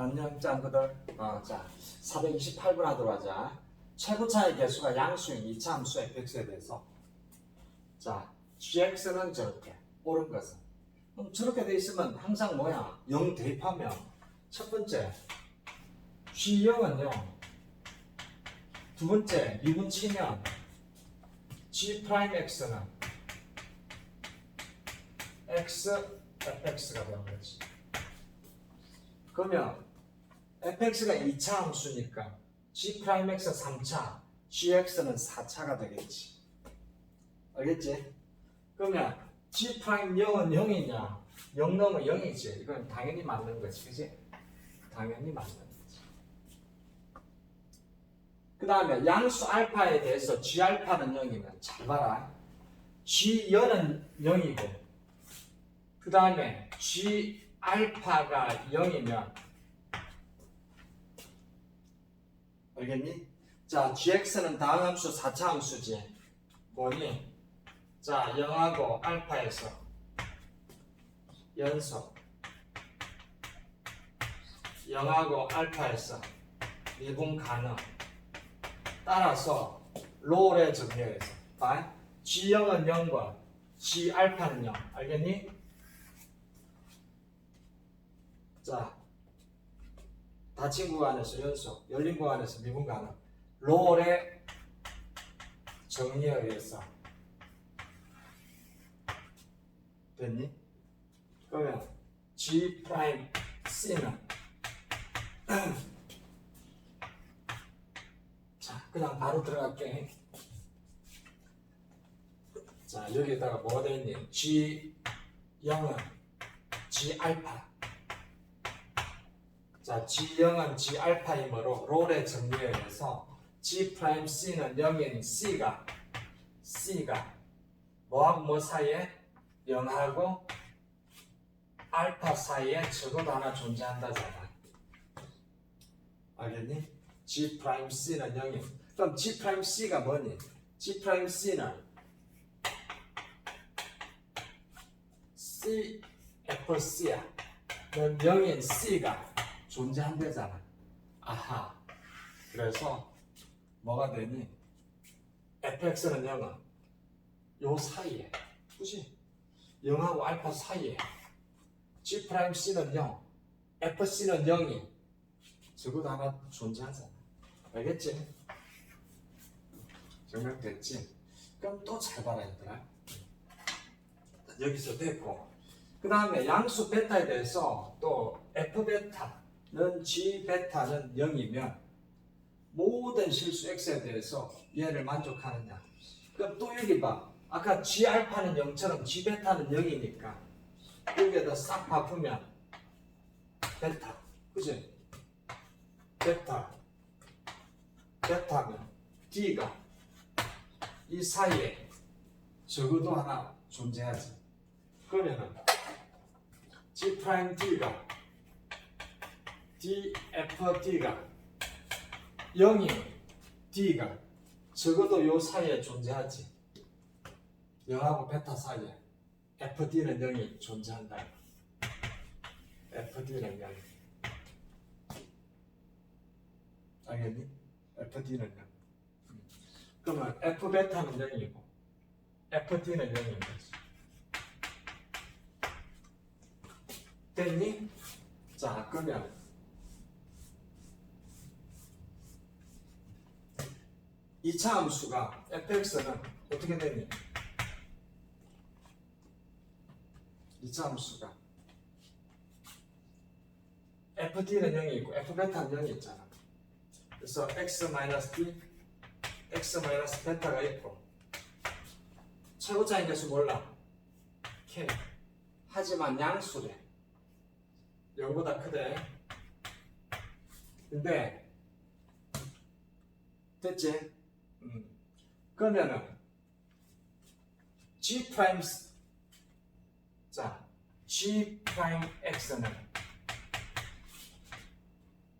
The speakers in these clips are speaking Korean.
안녕 짱구들. 어, 자 428분 하도록 하자. 최고차의 개수가 양수인 이차 함수 fx에 대해서. 자 gx는 저렇게 옳은 것은. 그럼 저렇게 돼 있으면 항상 뭐야? 0 대입하면 첫 번째 g0은 0두 번째 미분 치면 g 프라임 x는 x fx가 되는 거지. 그러면 fx가 2차 함수니까 g 프라임 x 3차, gx는 4차가 되겠지. 알겠지? 그러면 g 프라임 0은 0이냐? 0 넘으면 0이지. 이건 당연히 맞는 거지, 그지? 당연히 맞는 거지. 그 다음에 양수 알파에 대해서 g 알파는 0이면 잘 봐라. g 연은 0이고, 그 다음에 g 알파가 0이면 알겠니? 자, gx는 다음 함수 4차 함수지. 뭐니? 자, 0하고 알파에서 연속 0하고 알파에서 미분 가능 따라서 롤의 정렬에서 봐. g0은 0과 g 알파는 0 알겠니? 자, 닫힌 구간에서 연속, 열린 구간에서 미분 가능. 롤의 정리에 의해서 됐니? 그러면 G 프라임 C는 자, 그냥 바로 들어갈게. 자, 여기다가 뭐가 되어있니? G 0은 G 알파. 자, G0은 G 알파이므로 롤의 정리에 의해서 G 프라임 C는 0인 C가 C가 뭐하고 뭐 사이에 0하고 알파 사이에 적어도 하나 존재한다잖아. 알겠니? G 프라임 C는 0인. 그럼 G 프라임 C가 뭐니? G 프라임 C는 C F C야. 는 0인 C가 존재한대잖아. 아하. 그래서 뭐가 되니? fx는 0은 요 사이에. 그지? 0하고 알파 사이에. g 프라임 c는 0. fc는 0이. 적어도 하나 존재하잖아. 알겠지? 정리됐지? 그럼 또 잘 봐라, 얘들아. 여기서 됐고. 그 다음에 양수 베타에 대해서 또 f 베타 는 g 베타는 0이면 모든 실수 x에 대해서 얘를 만족하느냐. 그럼 또 여기 봐. 아까 g 알파는 0처럼 g 베타는 0이니까 여기에다 싹 바꾸면 베타. 그지? 베타. 베타면 d가 이 사이에 적어도 하나 존재하지. 그러면은 G 프라임 D가 DFD가 0이 D가 적어도 요 사이에 존재하지. 0하고 베타 사이에 FD는 0이 존재한다. FD는 0 알겠니? FD는 0 그러면 F 베타는 0이고 FD는 0인 거지. 됐니? 자, 그러면 이차 함수가 fx는 어떻게 되니? 이차 함수가 ft는 0이 있고 f베타는 0이 있잖아. 그래서 x-d, x-베타가 있고 최고차인 개수 몰라. k. 하지만 양수래. 0보다 크대. 근데 됐지? 음. 그러면은 G 프라임 스- 자 G 프라임 X는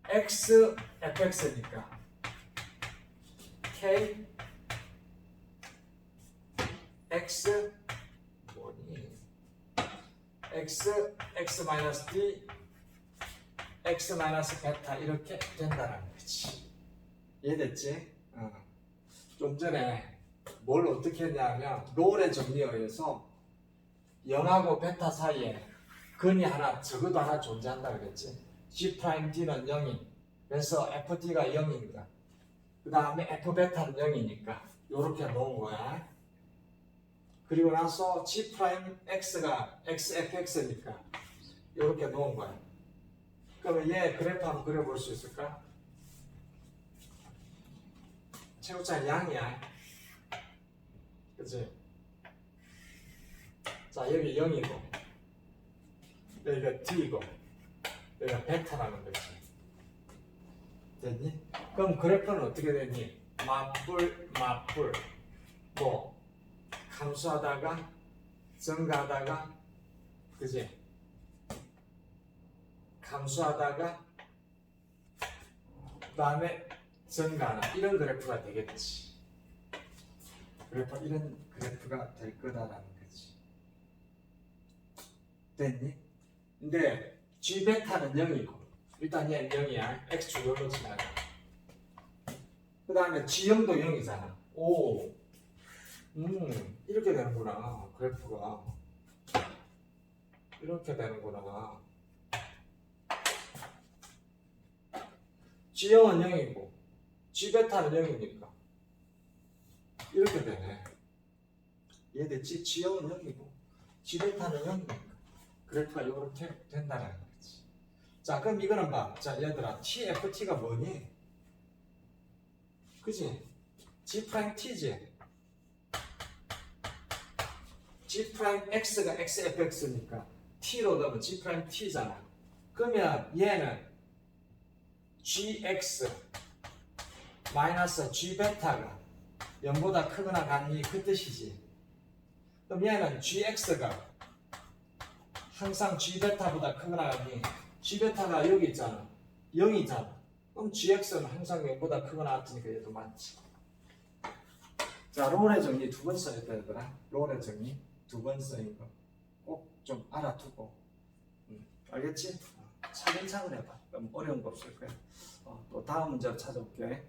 X FX니까 K X 뭐니? X X 마이너스 D x 마이너스 베타 이렇게 된다는 거지. 이해됐지? 어. 좀 전에 뭘 어떻게 했냐면 롤의 정리에 의해서 0하고 베타 사이에 근이 하나 적어도 하나 존재한다 그랬지. g 프라임 d는 0인. 그래서 ft가 0이니까. 그 다음에 f 베타는 0이니까 이렇게 놓은 거야. 그리고 나서 g 프라임 x가 xfx니까 이렇게 놓은 거야. 그러면 얘 그래프 한번 그려볼 수 있을까? 최고차 양이야. 그치? 자, 여기 0이고, 여기가 D이고, 여기가 베타라는 거지. 됐니? 그럼 그래프는 어떻게 됐니? 맞불, 맞불. 뭐, 감소하다가, 증가하다가, 그지? 감소하다가, 그 다음에 증가하는 이런 그래프가 되겠지. 그래프 이런 그래프가 될 거다라는 거지. 됐니? 근데 G 베타는 0이고 일단 얘는 0이야. X 주변으로 지나가. 그 다음에 G형도 0이잖아. 오, 음 이렇게 되는구나 그래프가 이렇게 되는구나. G형은 0이고 G 베타는 0이니까 이렇게 되네. 이해됐지? G형은 0이고 G 베타는 0이니까 그래프가 이렇게 된다는 거지. 자, 그럼 이거는 봐. 자, 얘들아, TFT가 뭐니? 그지? G 프라임 T지? G 프라임 X가 XFX니까 T로 넣으면 G 프라임 T잖아. 그러면 얘는 GX 마이너스 G 베타가 0보다 크거나 같니 그 뜻이지. 그럼 얘는 GX가 항상 G 베타보다 크거나 같니 G 베타가 여기 있잖아. 0이잖아. 그럼 GX는 항상 0보다 크거나 같으니까 얘도 맞지. 자, 롤의 정리 두 번 써야 되더라. 롤의 정리 두번 쓰인 거. 꼭 좀 알아두고. 음, 알겠지? 어, 차근차근 해봐. 그럼 어려운 거 없을 거야. 어, 또 다음 문제로 찾아올게.